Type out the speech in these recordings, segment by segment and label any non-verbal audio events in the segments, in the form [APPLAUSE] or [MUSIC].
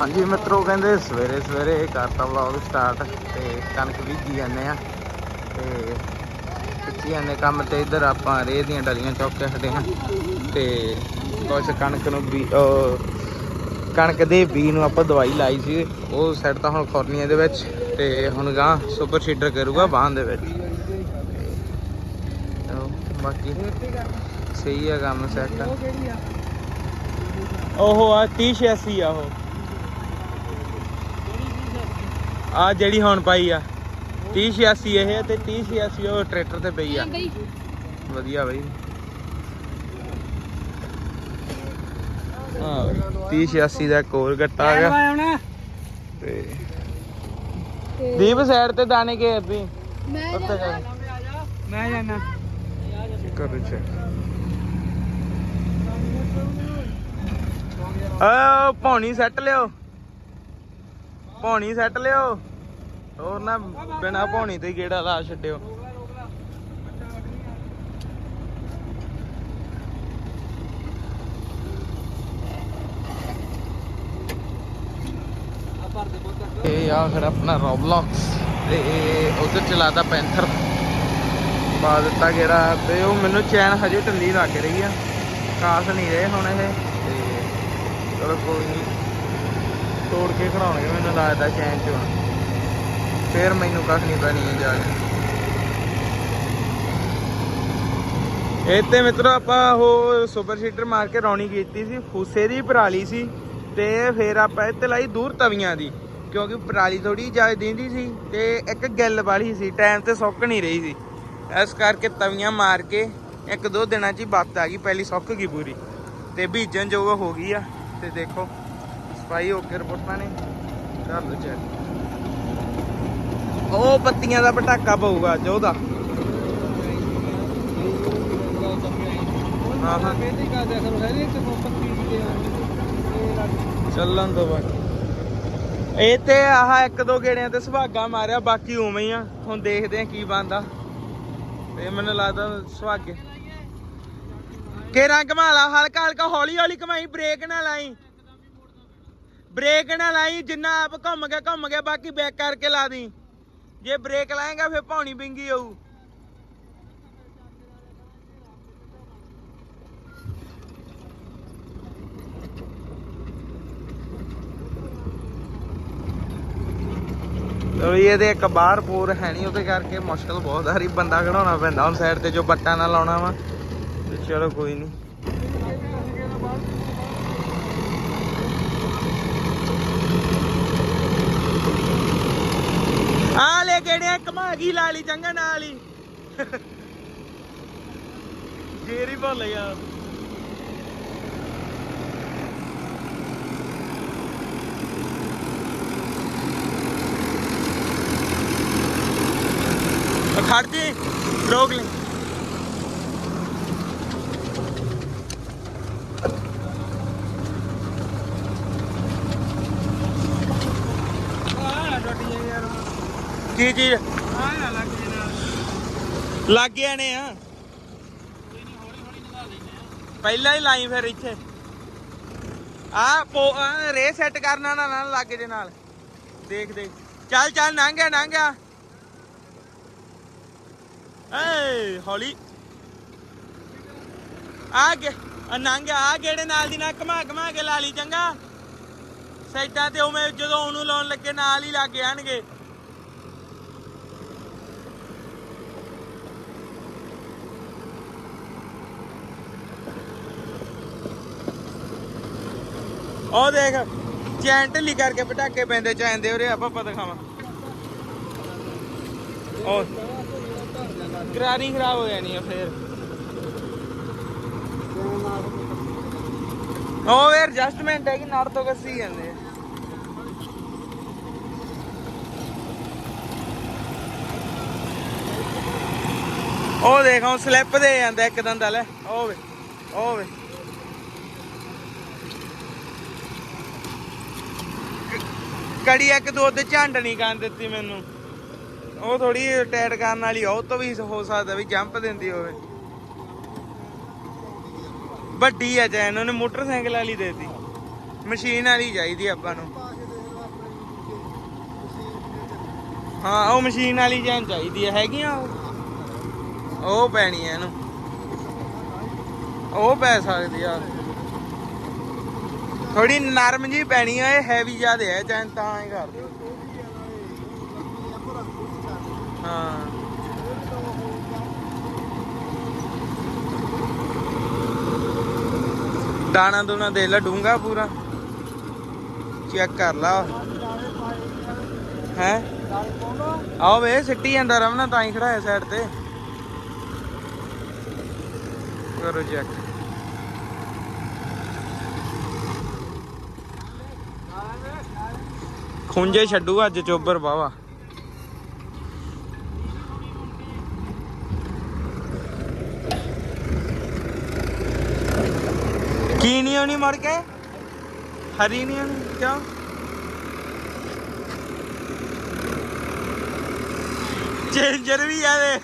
ਹਾਂਜੀ ਮਿੱਤਰੋ ਕਹਿੰਦੇ ਸਵੇਰੇ ਸਵੇਰੇ ਕਰਤਾ ਵਲੌਗ ਸਟਾਰਟ ਤੇ ਕਣਕ ਬੀਜੀ ਜਾਂਦੇ ਆ ਤੇ ਖਿੱਚੀ ਜਾਂਦੇ ਕੰਮ ਤੇ ਇੱਧਰ ਆਪਾਂ ਰੇਹ ਦੀਆਂ ਡਲੀਆਂ ਚੁੱਕ ਕੇ ਹਟੇ ਆ ਤੇ ਕੁਛ ਕਣਕ ਨੂੰ ਵੀ ਕਣਕ ਦੇ ਬੀ ਨੂੰ ਆਪਾਂ ਦਵਾਈ ਲਾਈ ਸੀ, ਉਹ ਸੈੱਟ ਤਾਂ ਹੁਣ ਖੋਰਨੀਆਂ ਦੇ ਵਿੱਚ ਤੇ ਹੁਣ ਗਾਂ ਸੁਪਰ ਸੀਡਰ ਕਰੂਗਾ ਬਾਹਾਂ ਦੇ ਵਿੱਚ। ਬਾਕੀ ਸਹੀ ਆ ਕੰਮ ਸੈੱਟ ਉਹ ਆ? 3086 ਆ ਉਹ। ਆ ਜਿਹੜੀ ਹੁਣ ਪਾਈ ਆ 3086 ਇਹ ਤੇ 3086 ਉਹ ਟਰੈਕਟਰ ਤੇ ਪਈ ਆ। ਵਧੀਆ ਬਈ। ਹਾਂ 3086 ਦਾ ਇੱਕ ਹੋਰ ਗੱਟਾ ਆ ਗਿਆ। ਤੇ ਦੀਪ ਸਾਈਡ ਤੇ ਦਾਣੇ ਕੇ ਅੱਬੀ ਮੈਂ ਉੱਤੇ ਜਾ। ਮੈਂ ਜਾਣਾ। ਕਰੋ ਚੈੱਕ ਆ ਪੌਣੀ ਸੈੱਟ ਲਿਓ ਪੌਣੀ ਸੈੱਟ ਲਿਓ। ਹੋਰ ਨਾ ਬਿਨਾ ਪੌਣੀ ਤੇ ਗੇੜਾ ਲਾ ਛੱਡਿਓ। ਇਹ ਆ ਫਿਰ ਆਪਣਾ ਰੋਬਲੌਕਸ ਤੇ ਉਧਰ ਚਲਾਦਾ ਪੈਂਥਰ ਪਾ ਦਿੱਤਾ ਗੇੜਾ ਤੇ ਉਹ ਮੈਨੂੰ ਚੈਨ ਹਜੇ ਢਿੱਲੀ ਲੱਗ ਰਹੀ ਆ। ਕਾਸ ਨਹੀਂ ਰਹੇ ਹੁਣ ਇਹ। ਤੇ ਚਲੋ ਕੋਈ ਨਹੀਂ ਤੋੜ ਕੇ ਖੜਾਉਣਗੇ, ਮੈਨੂੰ ਲੱਗਦਾ ਚੈਨ ਚ। ਫੇਰ ਮੈਨੂੰ ਕੱਖ ਪੈਣੀ ਹੈ ਜਾ ਕੇ ਇਹ ਮਿੱਤਰੋ ਆਪਾਂ ਉਹ ਸੁਪਰ ਸੀਟਰ ਮਾਰ ਕੇ ਰੌਣੀ ਕੀਤੀ ਸੀ, ਫੂਸੇ ਦੀ, ਪਰਾਲੀ ਸੀ, ਤੇ ਫਿਰ ਆਪਾਂ ਇੱਥੇ ਲਾਈ ਦੂਰ ਤਵੀਆਂ ਦੀ, ਕਿਉਂਕਿ ਪਰਾਲੀ ਥੋੜੀ ਜ਼ਿਆਦਾ ਦਿੰਦੀ ਸੀ ਤੇ ਇੱਕ ਗਿੱਲ ਵਾਲੀ ਸੀ, ਟਾਈਮ ਤੇ ਸੁੱਕ ਨਹੀਂ ਰਹੀ ਸੀ। ਇਸ ਕਰਕੇ ਤਵੀਆਂ ਮਾਰ ਕੇ ਇੱਕ ਦੋ ਦਿਨਾਂ 'ਚ ਹੀ ਬੱਤ ਆ ਗਈ, ਪਹਿਲੀ ਸੁੱਕ ਗਈ ਪੂਰੀ। ਤੇ ਬੀਜਣ ਜੋਗ ਹੋ ਗਈ ਆ, ਤੇ ਦੇਖੋ। ਸਫ਼ਾਈ ਹੋ ਕੇ ਰਿਪੋਰਟਾਂ ਨੇ ਕਰ ਲੋ ਚੈੱਕ ਉਹ ਪੱਤੀਆਂ ਦਾ ਪਟਾਕਾ ਪਊਗਾ ਅੱਜ ਉਹਦਾ ਹਾਂ ਹਾਂ। ਚੱਲਣ ਦੋ ਬਾਕੀ ਇਹ ਤੇ ਆਹ ਇੱਕ ਦੋ ਗੇੜਿਆਂ ਤੇ ਸੁਹਾਗਾ ਮਾਰਿਆ ਬਾਕੀ ਉਵੇਂ ਹੀ ਆ। ਹੁਣ ਦੇਖਦੇ ਆ ਕੀ ਬੰਦਾ ਤੇ ਮੈਨੂੰ ਲੱਗਦਾ ਸੁਹਾਗੇ। ਕੇਰਾਂ ਘਮਾ ਲਾ ਹਲਕਾ ਹਲਕਾ ਹੌਲੀ ਹੌਲੀ ਘਮਾਈ ਬ੍ਰੇਕ ਨਾ ਲਾਈ। ਬ੍ਰੇਕ ਨਾ ਲਾਈ, ਜਿੰਨਾ ਆਪ ਘੁੰਮ ਗਿਆ ਘੁੰਮ ਗਿਆ, ਬਾਕੀ ਬੈਕ ਕਰਕੇ ਲਾ ਦੀ। ਜੇ ਬ੍ਰੇਕ ਲਾਏਗਾ, ਫਿਰ ਪੌਣੀ ਬਿੰਗੀ ਆਊ। ਤੋ ਇਹਦੇ ਇੱਕ ਬਾਹਰ ਪੂਰ ਹੈ ਨਹੀਂ ਉਹਦੇ ਕਰਕੇ ਮੁਸ਼ਕਲ ਬਹੁਤ ਆ। ਰਹੀ ਬੰਦਾ ਖੜਾਉਣਾ ਪੈਂਦਾ, ਹੁਣ ਸਾਈਡ ਤੇ ਜੋ ਬੱਟਾ ਨਾ ਲਾਉਣਾ ਵਾ ਚਲੋ ਕੋਈ ਨਹੀਂ ਆ [LAUGHS] ਲੈ ਕਿਹੜੇ ਗਈ ਲਾਲੀ ਚੰਗਾ ਨਾਲ ਹੀ। ਗੇਰ ਹੀ ਭੁੱਲ ਯਾਰ ਖੜ ਜੀ ਰੋਕ ਲੈ ਕੀ ਚੀਜ਼? ਲੱਗ ਗਿਆ ਨੇ ਆ। ਪਹਿਲਾਂ ਹੀ ਲਾਈ ਫਿਰ ਇੱਥੇ। ਆ ਪੋ ਆਹ ਰੇ ਸੈੱਟ ਕਰਨਾ ਨਾ ਨਾ ਲੱਗ ਜੇ ਨਾਲ। ਦੇਖ ਦੇਖ। ਚੱਲ ਚੱਲ ਲੰਘਿਆ ਲੰਘਿਆ ਏ ਹੌਲੀ। ਆ ਗੇ ਨੰਗ ਆ ਗੇੜੇ ਨਾਲ ਦੀ ਨਾ ਘਮਾ ਘਮਾ ਕੇ ਲਾ ਲਈ, ਚੰਗਾ। ਸਾਈਡਾਂ ਤੇ ਉਵੇਂ ਜਦੋਂ ਉਹਨੂੰ ਲਾਉਣ ਲੱਗੇ, ਨਾਲ ਹੀ ਲੱਗ ਜਾਣਗੇ। ਉਹ ਦੇਖ ਚੈਨ ਢਿੱਲੀ ਕਰਕੇ ਪਟਾਕੇ ਪੈਂਦੇ ਚੈਨ ਦੇ ਉਰੇ, ਆਪਾਂ ਪਤਾ ਖਾਵਾਂ। ਉਹ ਗਰਾਰੀ ਖਰਾਬ ਹੋ ਜਾਣੀ ਆ ਫੇਰ। ਉਹ ਐਡਜਸਟਮੈਂਟ ਹੈ ਕਿ ਨੜ ਤੋਂ ਕੱਸੀ ਜਾਂਦੇ ਆ। ਉਹ ਦੇਖ, ਉਹ ਸਲਿੱਪ ਦੇ ਜਾਂਦਾ ਇੱਕ ਦੰਦਾ ਲੈ, ਉਹ ਵੇ ਉਹ ਵੇ। ਕੜੀ ਇੱਕ ਦੋ ਤੇ ਝੰਡ ਨਹੀਂ ਕਰਨ ਦਿੱਤੀ ਮੈਨੂੰ। ਉਹ ਥੋੜੀ ਟੈਟ ਕਰਨ ਵਾਲੀ ਉਹ ਤੋਂ ਵੀ ਹੋ ਸਕਦਾ ਵੀ ਜੰਪ ਦਿੰਦੀ ਹੋਵੇ। ਵੱਡੀ ਆ ਜੈਨ, ਉਹਨੇ ਮੋਟਰਸਾਈਕਲ ਵਾਲੀ ਦੇਤੀ। ਮਸ਼ੀਨ ਵਾਲੀ ਚਾਹੀਦੀ ਆਪਾਂ ਨੂੰ। ਹਾਂ, ਉਹ ਮਸ਼ੀਨ ਵਾਲੀ ਜੈਨ ਚਾਹੀਦੀ ਹੈ ਆ ਉਹ? ਪੈਣੀ ਐ ਇਹਨੂੰ। ਉਹ ਪੈ ਸਕਦੀ ਆ। ਥੋੜੀ ਨਰਮ ਜੀ ਪੈਣੀ ਆ, ਇਹ ਹੈਵੀ ਜ਼ਿਆਦੇ ਹੈ ਚੈਨ ਤਾਂ ਹੀ ਕਰਦੇ ਹਾਂ। ਦਾਣਾ ਦੂਣਾ ਦੇ ਲੈ ਡੂੰਗਾ ਪੂਰਾ। ਚੈੱਕ ਕਰ ਲਾ। ਹੈ? ਆਓ ਵੇ, ਸਿੱਟੀ ਜਾਂਦਾ ਰਮਨਾ, ਤਾਂ ਹੀ ਖੜਾਇਆ ਸਾਈਡ ਤੇ। ਕਰੋ ਚੈੱਕ ਖੁੰਝੇ ਛੱਡੂ ਅੱਜ ਚੋਬਰ ਬਾਵਾ ਕੀ ਨਹੀਂ ਆਉਣੀ ਮੜ ਕੇ? ਹਰੀ ਨਹੀਂ ਆਉਣੀ, ਕਿਉਂ? ਚੇਂਜਰ ਵੀ ਆ ਵੇ।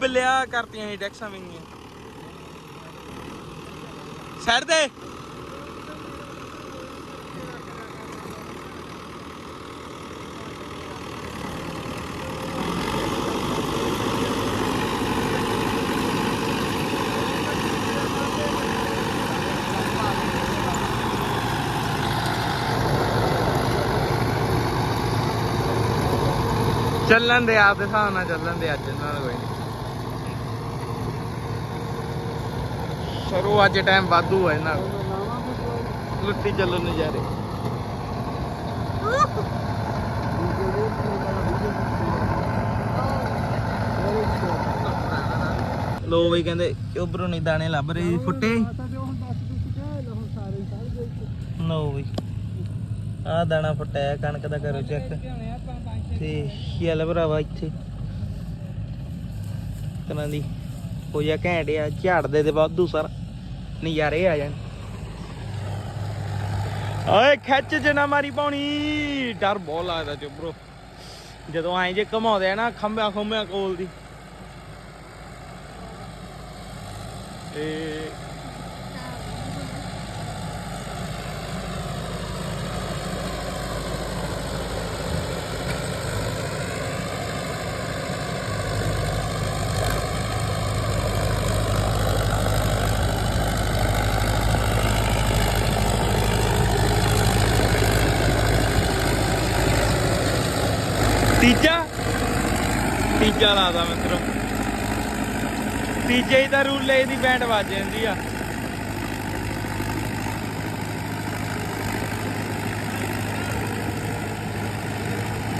ਬਲਿਆ ਕਰਤੀਆਂ ਸੀ ਟੈਕਸਾਂ ਵੀ ਛੱਡ ਦੇ ਚੱਲਣ ਦੇ ਆਪਦੇ ਹਿਸਾਬ ਨਾਲ ਚੱਲਣ ਦੇ ਅੱਜ ਇਹਨਾਂ ਦਾ ਕੋਈ। ਨਹੀਂ ਚਲੋ ਅੱਜ ਟਾਈਮ ਵਾਧੂ ਹੈ ਇਹਨਾਂ ਕੋਲ। ਲੁੱਟੀ ਚੱਲੋ ਨਜ਼ਾਰੇ ਲੋ ਬਈ ਕਹਿੰਦੇ ਉਬਰੋਂ ਨਹੀਂ ਦਾਣੇ ਲੱਭ ਰਹੇ ਫੁੱਟੇ? ਲੋ ਬਈ ਆ ਦਾਣਾ ਫੁੱਟਿਆ, ਕਣਕ ਦਾ ਕਰੋ ਚੈੱਕ ਤੇ ਯਾਲ ਭਰਾਵਾ ਇੱਥੇ। ਕਨਾਂ ਦੀ ਹੋ ਜਾ ਘੈਂਟ ਆ, ਝਾੜਦੇ ਤੇ ਵਾਧੂ ਸਾਰਾ। ਨਜ਼ਾਰੇ ਆ ਜਾਣ। ਓਏ, ਖਿੱਚ ਜਨਾ ਮਾਰੀ ਪਾਉਣੀ ਡਰ ਬਹੁਤ ਲੱਗਦਾ ਚੁੱਬਰੋ ਜਦੋਂ ਐਂ ਜੇ ਘਮਾਉਂਦੇ ਆ ਨਾ, ਖੰਭਿਆਂ ਖੰਭਿਆਂ ਕੋਲ ਦੀ। ਇਹ ਤੀਜਾ। ਤੀਜਾ ਲਾਦਾ ਮਿੱਤਰੋ। ਤੀਜੇ ਹੀ ਤਾਂ ਰੂਲੇ ਦੀ ਬੈਂਡ ਵੱਜ ਜਾਂਦੀ ਆ।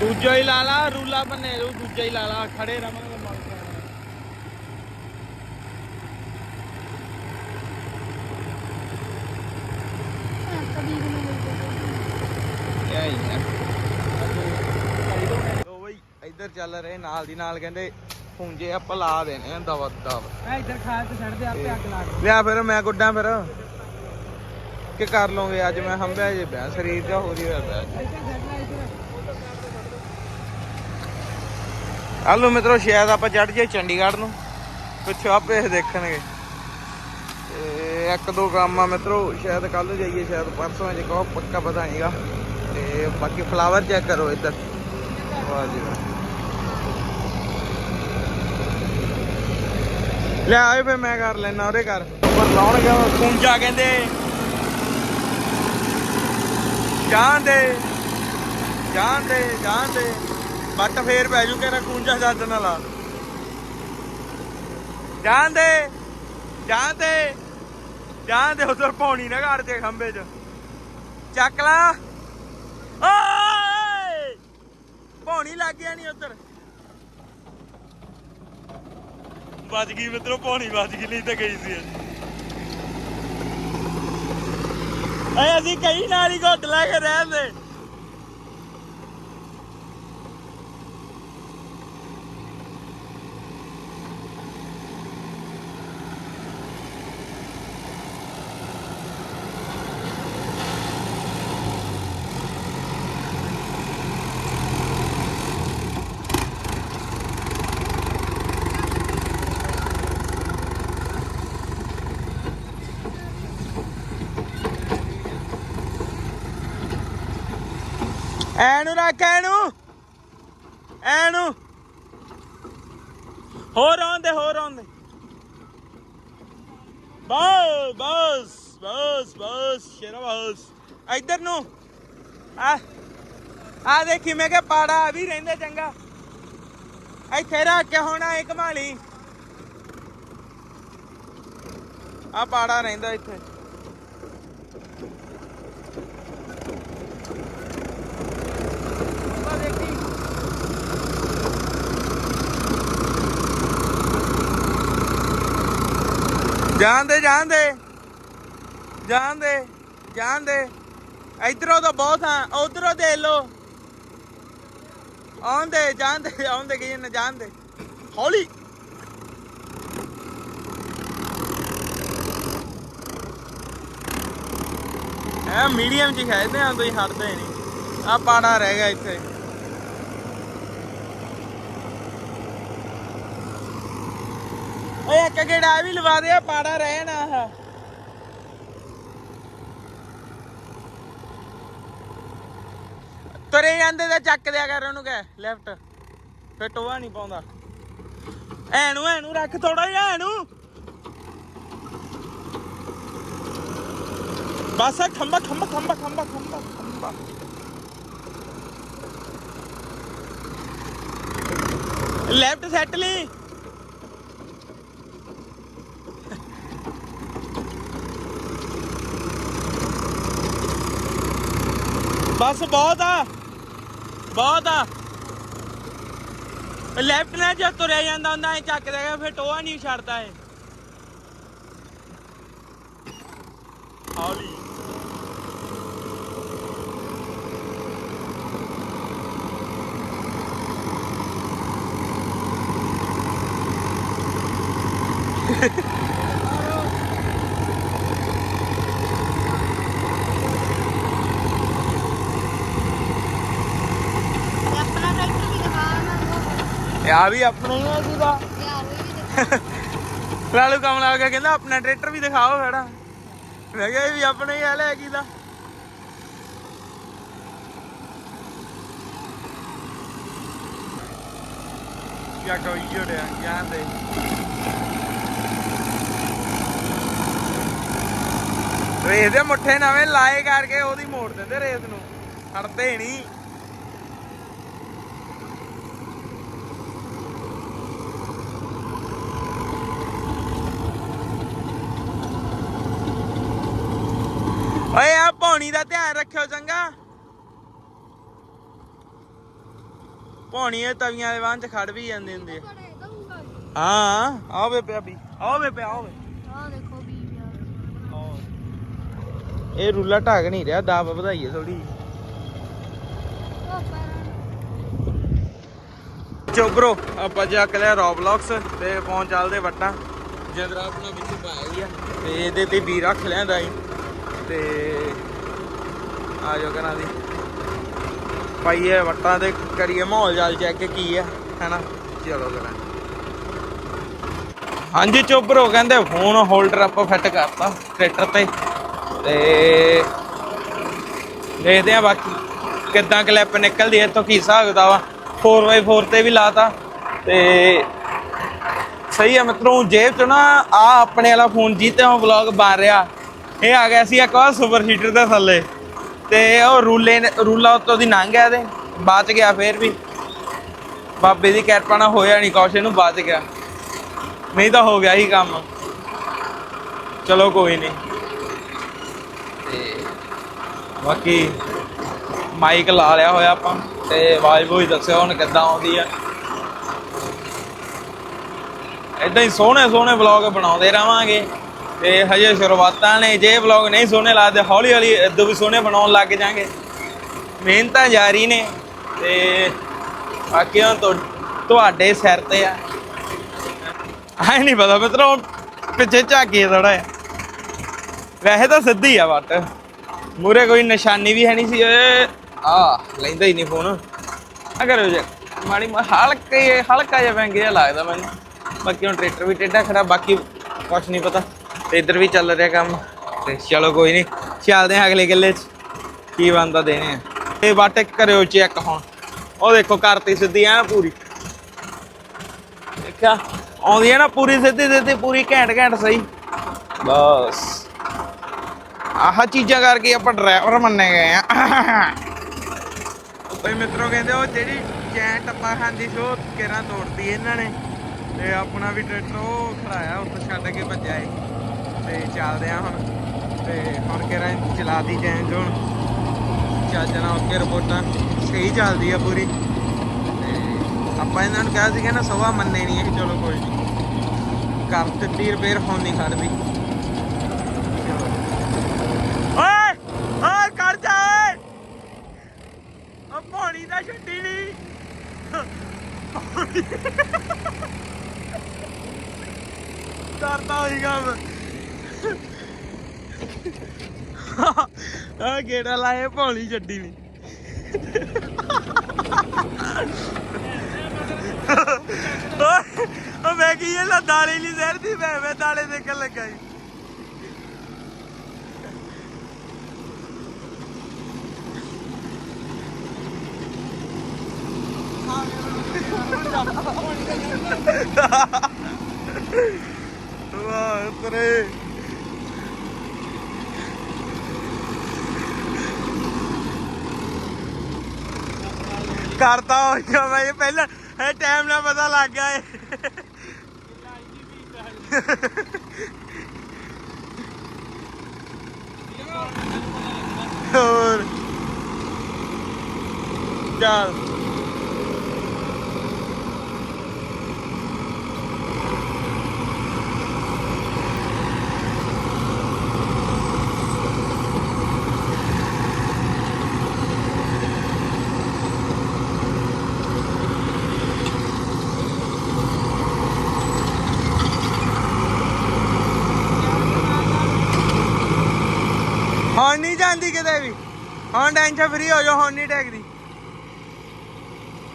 ਦੂਜਾ ਹੀ ਲਾ ਲਾ, ਰੂਲਾ ਬੰਨੇ ਰੂ ਦੂਜਾ ਹੀ ਲਾ ਲਾ, ਖੜੇ ਰਵਾਂਗੇ ਮਲ ਕਿਆ ਹੀ ਹੈ ਲੋ ਬਈ ਇੱਧਰ ਚੱਲ ਰਹੇ ਨਾਲ ਦੀ ਨਾਲ ਕਹਿੰਦੇ ਪੁੰਜੇ ਆਪਾਂ ਲਾ ਦੇਣੇ ਆ ਦਵਾ ਦਵ। ਮੈਂ ਇੱਧਰ ਖਾਲ ਤੇ ਛੱਡ ਦੇ ਆਪੇ ਅੱਗ ਲਾ ਦੇ ਲਿਆ ਫਿਰ ਮੈਂ ਗੁੱਡਾਂ ਫਿਰ। ਕੀ ਕਰ ਲਓਗੇ ਅੱਜ? ਮੈਂ ਹੰਬਿਆ ਜੇ ਪਿਆ ਸਰੀਰ ਦਾ ਹੋ ਰਿਹਾ ਇੱਧਰ ਆਲੂ ਮਿੱਤਰੋ ਸ਼ਾਇਦ ਆਪਾਂ ਚੜ ਜਾਈਏ ਚੰਡੀਗੜ੍ਹ ਨੂੰ। ਪਿੱਛੋਂ ਆਪੇ ਦੇਖਣਗੇ। ਤੇ ਇੱਕ ਦੋ ਕੰਮ ਆ ਮਿੱਤਰੋ ਸ਼ਾਇਦ ਕੱਲ ਜਾਈਏ ਸ਼ਾਇਦ ਪਰਸੋਂ ਜੇ ਕਹੋ ਪੱਕਾ ਪਤਾ ਨਹੀਂਗਾ ਤੇ ਬਾਕੀ ਫਲਾਵਰ ਚੈੱਕ ਕਰੋ ਇੱਧਰ। ਵਾਹ ਜੀ ਵਾਹ। ਲੈ ਆਏ ਫੇ ਮੈਂ ਕਰ ਲੈਣਾ ਉਹਦੇ ਘਰ। ਪਰ ਲਾਉਣਗੇ ਕੁੰਜਾ ਕਹਿੰਦੇ। ਜਾਣ ਦੇ ਜਾਣ ਦੇ ਜਾਣ ਦੇ। ਬੱਟ ਫੇਰ ਪੈ ਜੂ ਕਿਹੜਾ ਕੁੰਜਾ ਜੱਜ ਨਾਲ ਆ ਜਾਣ ਦੇ ਜਾਣ ਦੇ ਜਾਣ ਦੇ, ਉਧਰ ਪੌਣੀ ਨਾ ਘਰ ਤੇ ਖੰਬੇ 'ਚ। ਚੱਕ ਲਾ। ਓਏ! ਪੌਣੀ ਲੱਗ ਗਿਆ ਨਹੀਂ ਉਧਰ। ਵੱਜ ਗਈ, ਮਿੱਤਰੋ, ਪੌਣੀ ਵੱਜ ਗਈ, ਨਹੀਂ ਤਾਂ ਗਈ ਸੀ ਅਸੀਂ ਕਈ ਨਾਲ ਹੀ ਘੁੱਟ ਲੈ ਕੇ ਰਹਿੰਦੇ। ਐਨੂੰ ਰੱਖ, ਐਨੂੰ। ਐਨੂੰ। ਹੋਰ ਆਉਂਦੇ ਹੋਰ ਆਉਂਦੇ ਬਸ ਬਸ ਬਸ ਬਸ, ਸ਼ੇਰਾ ਬਸ। ਇੱਧਰ ਨੂੰ। ਆ ਆ ਦੇਖੀ, ਮੈਂ ਕਿਹਾ ਪਾੜਾ ਆ ਵੀ ਰਹਿੰਦਾ ਚੰਗਾ। ਇੱਥੇ ਰੱਖ ਕੇ ਹੁਣ ਆਏ ਕਮਾਲੀ ਆ ਪਾੜਾ ਰਹਿੰਦਾ ਇੱਥੇ। ਜਾਣ ਦੇ ਜਾਣ ਦੇ। ਜਾਣ ਦੇ ਜਾਣ ਦੇ। ਇਧਰੋਂ ਤਾਂ ਬਹੁਤ ਆ ਉਧਰੋਂ ਦੇ ਲੋ ਆਉਂਦੇ ਜਾਣਦੇ ਆਉਂਦੇ ਕਿ ਨਾ ਜਾਣ ਹੌਲੀ। ਐ ਮੀਡੀਅਮ ਚ ਖੇਡਦੇ ਆ, ਤੁਸੀਂ ਹਟਦੇ ਨਹੀਂ ਆ ਪਾੜਾ ਰਹਿ ਗਿਆ ਇੱਥੇ। ਓਏ ਇੱਕ ਗੇੜਾ ਵੀ ਲਵਾ ਦੇ, ਆ ਪਾੜਾ ਰਹਿ ਆਹ। ਤੁਰੇ ਜਾਂਦੇ ਤਾਂ ਚੱਕ ਦਿਆ ਕਰ ਉਹਨੂੰ ਕਹਿ ਲੈਫਟ ਫੇ ਟੋਆ ਨਹੀਂ ਪਾਉਂਦਾ। ਐਨੂੰ ਐਨੂੰ ਰੱਖ ਥੋੜਾ ਜਿਹਾ, ਐਨੂੰ। ਬਸ ਆ ਖੰਬਾ ਖੰਬਾ ਖੰਬਾ ਖੰਬਾ ਖੰਬਾ ਖੰਬਾ ਲੈਫਟ ਸੈਟ ਲਈ। ਬਸ ਬਹੁਤ ਆ। ਬਹੁਤ ਆ। ਲੈਫਟ ਨਾਲ ਜੇ ਤੁਰਿਆ ਜਾਂਦਾ ਹੁੰਦਾ, ਐ ਚੱਕ ਦੇਗਾ ਫਿਰ ਟੋਆ ਨਹੀਂ ਛੱਡਦਾ ਏ ਹੌਲੀ। ਤੇ ਆਪਣਾ ਟਰੈਕਟਰ ਵੀ ਦਿਖਾ ਨਾ ਇਹ ਆ ਵੀ ਆਪਣਾ ਹੀ ਆ ਸੀਗਾ ਯਾਰ ਲਾਲੂ ਕਮਲਾ ਕੇ ਕਹਿੰਦਾ ਆਪਣਾ ਟਰੈਕਟਰ ਵੀ ਦਿਖਾਓ ਫੜਾ ਮੈਂ ਕਿਹਾ ਇਹ ਵੀ ਆਪਣਾ ਹੀ ਆ, ਲੈ ਕੀ ਦਾ। ਕਿਆ ਕੋਈ ਜੁੜਿਆ ਜਾਂਦੇ ਰੇਸ ਦੇ ਮੁੱਠੇ ਨਵੇਂ ਲਾਏ ਕਰਕੇ ਉਹਦੀ ਮੋੜ ਦਿੰਦੇ ਰੇਸ ਨੂੰ। ਹਟਦੇ ਨਹੀਂ ਓਏ ਆ ਪੌਣੀ ਦਾ ਧਿਆਨ ਰੱਖਿਓ ਚੰਗਾ। ਪੌਣੀ ਇਹ ਤਵੀਆਂ ਦੇ ਵਾਂ ਚ ਖੜ ਵੀ ਜਾਂਦੇ ਹੁੰਦੇ ਆ। ਹਾਂ ਆਵੇ ਪਿਆ ਵੀ ਆਵੇ ਪਿਆ ਆਵੇ ਆ ਦੇਖੋ ਵੀ ਯਾਰ ਇਹ ਰੂਲਾ ਢਾਕ ਨਹੀਂ ਰਿਹਾ ਦਾਬ ਵਧਾਈਏ ਥੋੜੀ ਚੋਬਰੋ ਆਪਾਂ ਚੱਕ ਲਿਆ ਰੋਬਲੌਕਸ ਤੇ ਫੋਨ ਚੱਲਦੇ ਵੱਟਾਂ। ਜਿੰਦਰਾ ਆਪਣਾ ਵਿੱਚ ਪਾਇਆ ਗਿਆ ਤੇ ਇਹਦੇ ਤੇ ਵੀ ਰੱਖ ਲਿਆਂਦਾ ਸੀ ਤੇ ਆ ਜਾਓ ਕਰਾਂ ਦੀ। ਪਾਈਏ ਵਟਾਂ ਤੇ ਕਰੀਏ ਮਾਹੌਲ ਜਾਲ ਚੈੱਕ ਕੀ ਆ ਹੈਨਾ? ਚਲੋ ਕਰਾਂ ਹਾਂਜੀ ਚੋਬਰੋ ਕਹਿੰਦੇ ਫੋਨ ਹੋਲਡਰ ਆਪਾਂ ਫਿੱਟ ਕਰਤਾ ਟਰੈਕਟਰ ਤੇ। ਤੇ ਦੇਖਦੇ ਆ ਬਾਕੀ ਕਿੱਦਾਂ ਕਲਿੱਪ ਨਿਕਲਦੀ ਐ ਤੋਂ ਕੀ ਹਿਸਾਬ ਦਾ ਵਾ 4x4 ਤੇ ਵੀ ਲਾਤਾ। ਤੇ ਸਹੀ ਆ ਮਿੱਤਰੋ ਜੇਬ ਚ ਨਾ ਆ ਆਪਣੇ ਵਾਲਾ ਫੋਨ ਜੀਤੇ ਉਹ ਵਲੌਗ ਬਣ ਰਿਹਾ। ਇਹ ਆ ਗਿਆ ਸੀ ਇੱਕ ਵਾਰ ਸੁਪਰ ਹੀਟਰ ਦੇ ਥੱਲੇ। ਤੇ ਉਹ ਰੂਲੇ ਨੇ- ਰੂਲਾ ਉੱਤੋਂ ਦੀ ਲੰਘ ਗਿਆ ਤੇ ਬਚ ਗਿਆ ਫੇਰ ਵੀ। ਬਾਬੇ ਦੀ ਕਿਰਪਾ ਨਾਲ ਹੋਇਆ ਨਹੀਂ ਕੁਛ, ਇਹਨੂੰ ਬਚ ਗਿਆ। ਨਹੀਂ ਤਾਂ ਹੋ ਗਿਆ ਹੀ ਕੰਮ। ਚਲੋ ਕੋਈ ਨਹੀਂ ਤੇ ਬਾਕੀ ਮਾਈਕ ਲਾ ਲਿਆ ਹੋਇਆ ਆਪਾਂ, ਤੇ ਆਵਾਜ਼ ਬੋਈ ਦੱਸਿਓ ਹੁਣ ਕਿੱਦਾਂ ਆਉਂਦੀ ਆ। ਇਦਾਂ ਹੀ ਸੋਹਣੇ ਸੋਹਣੇ ਵਲੌਗ ਬਣਾਉਂਦੇ ਰਵਾਂਗੇ। ਤੇ ਹਜੇ ਸ਼ੁਰੂਆਤਾਂ ਨੇ ਜੇ ਵਲੌਗ ਨਹੀਂ ਸੋਹਣੇ ਲੱਗਦੇ, ਹੌਲੀ ਹੌਲੀ ਇਦੋਂ ਵੀ ਸੋਹਣੇ ਬਣਾਉਣ ਲੱਗ ਜਾਾਂਗੇ। ਮਿਹਨਤਾਂ ਜਾਰੀ ਨੇ ਤੇ ਬਾਕੀ ਹੁਣ ਤੁਹਾ- ਤੁਹਾਡੇ ਸਿਰ ਤੇ ਆ। ਆਏ ਨਹੀਂ ਪਤਾ ਮਿੱਤਰੋ ਪਿੱਛੇ ਝਾਕੀ ਥੋੜਾ ਜਿਹਾ। ਵੈਸੇ ਤਾਂ ਸਿੱਧੀ ਆ ਵੱਟ। ਮੂਰੇ ਕੋਈ ਨਿਸ਼ਾਨੀ ਵੀ ਹੈ ਨਹੀਂ ਸੀ। ਓਏ, ਆ, ਲੈਂਦਾ ਹੀ ਨਹੀਂ ਫੋਨ ਆ ਕਰੋ ਜੇ, ਮਾੜੀ ਮਾ- ਹਲਕਾ ਹਲਕਾ ਜਿਹਾ ਬੈਂਗ ਜਿਹਾ ਲੱਗਦਾ ਮੈਨੂੰ। ਬਾਕੀ ਹੁਣ ਟਰੈਕਟਰ ਵੀ ਟੇਢਾ ਖੜਾ, ਬਾਕੀ ਕੁਛ ਨਹੀਂ ਪਤਾ। ਤੇ ਇੱਧਰ ਵੀ ਚੱਲ ਰਿਹਾ ਕੰਮ। ਤੇ ਚਲੋ ਕੋਈ ਨਹੀਂ ਚੱਲਦੇ ਹਾਂ ਅਗਲੇ ਗੱਲੇ 'ਚ, ਕੀ ਬੰਦਾ ਦੇਣੇ ਆ। ਇਹ ਵੱਟ ਕਰਿਓ ਚੈੱਕ ਹੁਣ। ਉਹ ਦੇਖੋ ਕਰਤੀ ਸਿੱਧੀ, ਐ ਪੂਰੀ। ਦੇਖਿਆ, ਆਉਂਦੀ ਹੈ ਨਾ ਪੂਰੀ ਸਿੱਧੀ ਸਿੱਧੀ, ਪੂਰੀ ਘੈਂਟ ਘੈਂਟ ਸਹੀ। ਬਸ। ਆਹ ਚੀਜ਼ਾਂ ਕਰਕੇ ਆਪਾਂ ਡਰਾਈਵਰ ਮੰਨੇ ਗਏ ਆ। ਬਈ ਮਿੱਤਰੋ ਕਹਿੰਦੇ ਉਹ ਜਿਹੜੀ ਚੈਨ ਟੱਪਾ ਖਾਂਦੀ ਸੀ, ਉਹ ਕਿਹੜਾ ਤੋੜਦੀ ਇਹਨਾਂ ਨੇ। ਤੇ ਆਪਣਾ ਵੀ ਟਰੈਕਟਰ ਉਹ ਖੜਾਇਆ, ਉੱਥੇ ਛੱਡ ਕੇ ਭੱਜਿਆ ਏ ਤੇ ਚੱਲਦੇ ਆ ਹੁਣ। ਤੇ ਹੁਣ ਕਿਹੜਾ ਚਲਾਦੀ ਚੈਨ ਹੁਣ। ਚੱਲ ਓਕੇ ਰਿਪੋਰਟਾਂ ਸਹੀ ਚੱਲਦੀ ਆ ਪੂਰੀ। ਤੇ ਆਪਾਂ ਇਹਨਾਂ ਨੂੰ ਕਿਹਾ ਸੀਗਾ ਨਾ ਸਵਾ ਮੰਨੇ ਨਹੀਂ ਇਹ, ਚਲੋ ਕੋਈ ਨਹੀਂ ਕਰ ਦਿੱਤੀ ਰਿਪੇਅਰ ਹੁਣ ਨਹੀਂ ਖੜਦੀ ਓਏ ਓਏ ਕਰ ਜਾ ਓਏ। ਉਹ ਪਾਣੀ ਦਾ ਛੱਡੀ ਨਹੀਂ ਡਰਦਾ ਹੋਈ ਕੰਮ। ਆ ਗੇੜਾ ਲਾਏ ਪਾਣੀ ਛੱਡੀ ਨਹੀਂ ਓਏ, ਉਹ ਮੈਂ ਕੀ ਇਹ ਦਾਲੇ ਨਹੀਂ ਜ਼ਹਿਰਦੀ ਮੈਂ ਮੈਂ ਦਾਲੇ ਦੇਖਣ ਲੱਗਾ ਜੀ ਵਾਹ ਤਰੇ ਕਰਤਾ ਹੋ ਮੈਂ ਇਹ ਪਹਿਲਾਂ ਇਹ ਟਾਈਮ ਨਾਲ ਪਤਾ ਲੱਗ ਗਿਆ ਏ ਹੋਰ। ਚੱਲ। ਹੁਣ ਨਹੀਂ ਜਾਂਦੀ ਕਿਤੇ ਵੀ। ਹੁਣ ਟੈਨਸ਼ਨ ਫਰੀ ਹੋ ਜਾ ਹੁਣ ਨਹੀਂ ਟੈਕਦੀ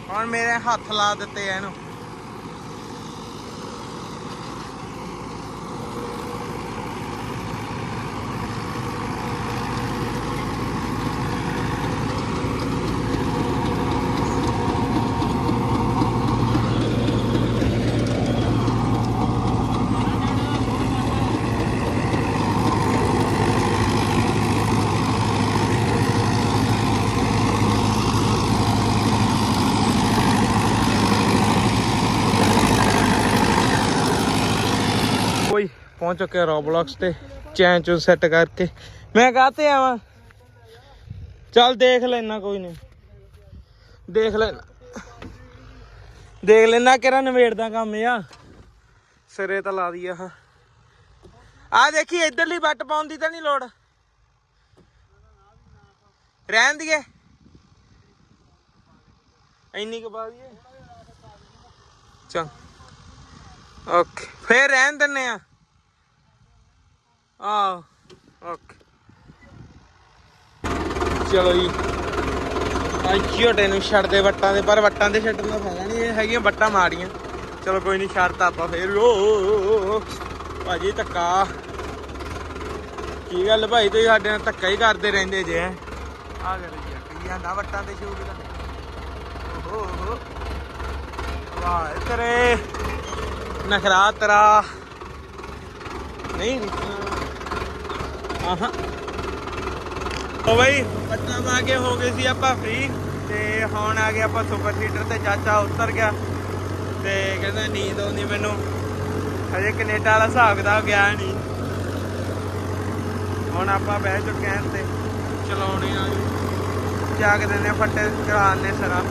ਹੁਣ ਮੇਰੇ ਹੱਥ ਲਾ ਦਿੱਤੇ ਇਹਨੂੰ ਕੋਈ ਪਹੁੰਚ ਚੁੱਕੇ ਰੋਬਲੌਕਸ ਤੇ, ਚੈਨ ਚੂ ਸੈੱਟ ਕਰਕੇ। ਮੈਂ ਕਹਤੇ ਆਵਾਂ? ਚੱਲ ਦੇਖ ਲੈਣਾ ਕੋਈ ਨਹੀਂ। ਦੇਖ ਲੈਣਾ ਦੇਖ ਲੈਣਾ ਕਿਹੜਾ ਨਵੇੜਦਾ ਕੰਮ ਆ। ਸਿਰੇ ਤਾਂ ਲਾ ਦੀ ਆਹ। ਆ ਦੇਖੀ, ਇਧਰਲੀ ਵੱਟ ਪਾਉਣ ਦੀ ਤਾਂ ਨਹੀਂ ਲੋੜ। ਰਹਿਣ ਦੀਏ। ਇੰਨੀ ਕੁ ਪਾ ਦਈਏ। ਚਲ। ਓਕੇ, ਫੇਰ ਰਹਿਣ ਦਿੰਨੇ ਆ। ਆ ਓਕੇ ਚਲੋ ਜੀ। ਆ ਝੋਟੇ ਨੂੰ ਛੱਡ ਵੱਟਾਂ ਦੇ ਪਰ ਵੱਟਾਂ ਦੇ ਛੱਡਣ ਦਾ ਫਾਇਦਾ ਨਹੀਂ ਇਹ ਹੈਗੀਆਂ ਵੱਟਾਂ ਮਾਰੀਆਂ। ਚਲੋ ਕੋਈ ਨਹੀਂ ਛੱਡਤਾ ਆਪਾਂ ਫੇਰ। ਓ, ਭਾਜੀ ਧੱਕਾ। ਕੀ ਗੱਲ ਭਾਈ ਤੁਸੀਂ ਸਾਡੇ ਨਾਲ ਧੱਕਾ ਹੀ ਕਰਦੇ ਰਹਿੰਦੇ ਜੇ ਆ ਕਰ ਜੀ ਕੀ ਆਂਦਾ ਵੱਟਾਂ ਤੇ ਸ਼ੂਟ ਦਾ ਓਹੋ ਵਾਹ ਤੇਰੇ। ਨਖਰਾ ਤੇਰਾ। ਨਹੀਂ ਆਹਾਂ। ਉਹ ਬਈ ਪਟਨਾ ਮਾ ਕੇ ਹੋ ਗਏ ਸੀ ਆਪਾਂ ਫ੍ਰੀ ਤੇ ਹੁਣ ਆ ਗਏ ਆਪਾਂ ਸੁਪਰ ਸੀਟਰ ਤੇ ਚਾਚਾ ਉਤਰ ਗਿਆ। ਤੇ ਕਹਿੰਦਾ ਨੀਂਦ ਆਉਂਦੀ ਮੈਨੂੰ। ਹਜੇ ਕੈਨੇਡਾ ਵਾਲਾ ਹਿਸਾਬ ਕਿਤਾਬ ਗਿਆ ਨਹੀਂ। ਹੁਣ ਆਪਾਂ ਬਹਿ ਚੁੱਕੇ ਹਾਂ ਤੇ ਚਲਾਉਣੇ ਆ ਜਾ। ਕੇ ਦਿੰਦੇ ਆ ਫੱਟੇ ਚਲਾਣੇ ਸਰਾ।